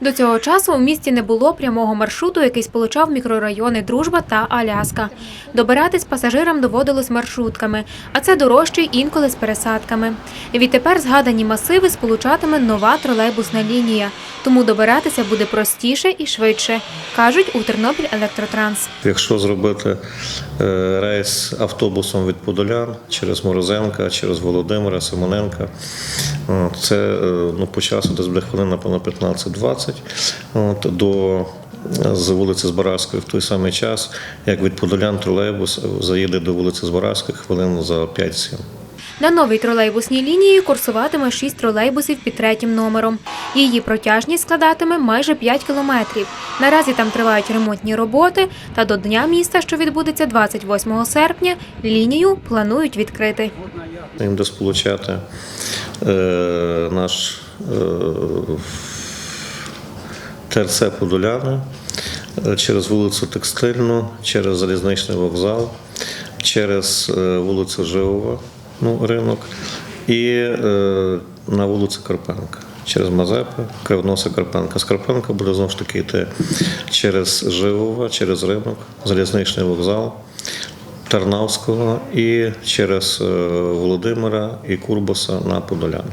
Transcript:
До цього часу у місті не було прямого маршруту, який сполучав мікрорайони Дружба та Аляска. Добиратись пасажирам доводилось маршрутками, а це дорожче інколи з пересадками. Відтепер згадані масиви сполучатиме нова тролейбусна лінія, тому добиратися буде простіше і швидше, кажуть у Тернопіль Електротранс. Якщо зробити е, рейс автобусом від Подолян через Морозенка, через Володимира, Симоненка, це е, ну, по часу десь буде хвилин, напевно, 15-20 до з вулиці Збаразької в той самий час, як від Подолян тролейбус заїде до вулиці Збаразької хвилин за 5-7. На новій тролейбусній лінії курсуватиме шість тролейбусів під третім номером. Її протяжність складатиме майже 5 кілометрів. Наразі там тривають ремонтні роботи, та до Дня міста, що відбудеться 28 серпня, лінію планують відкрити. Їм буде сполучати е, наш е, ТРЦ Подоляни через вулицю Текстильну, через залізничний вокзал, через е, вулицю Живова, ну, ринок, і е, на вулицю Карпенка. Через Мазепи, Кривноса Карпенка. З Карпенка буде знову ж таки йти через Живова, через ринок, залізничний вокзал. Тарнавського і через е, Володимира і Курбаса на Подолян.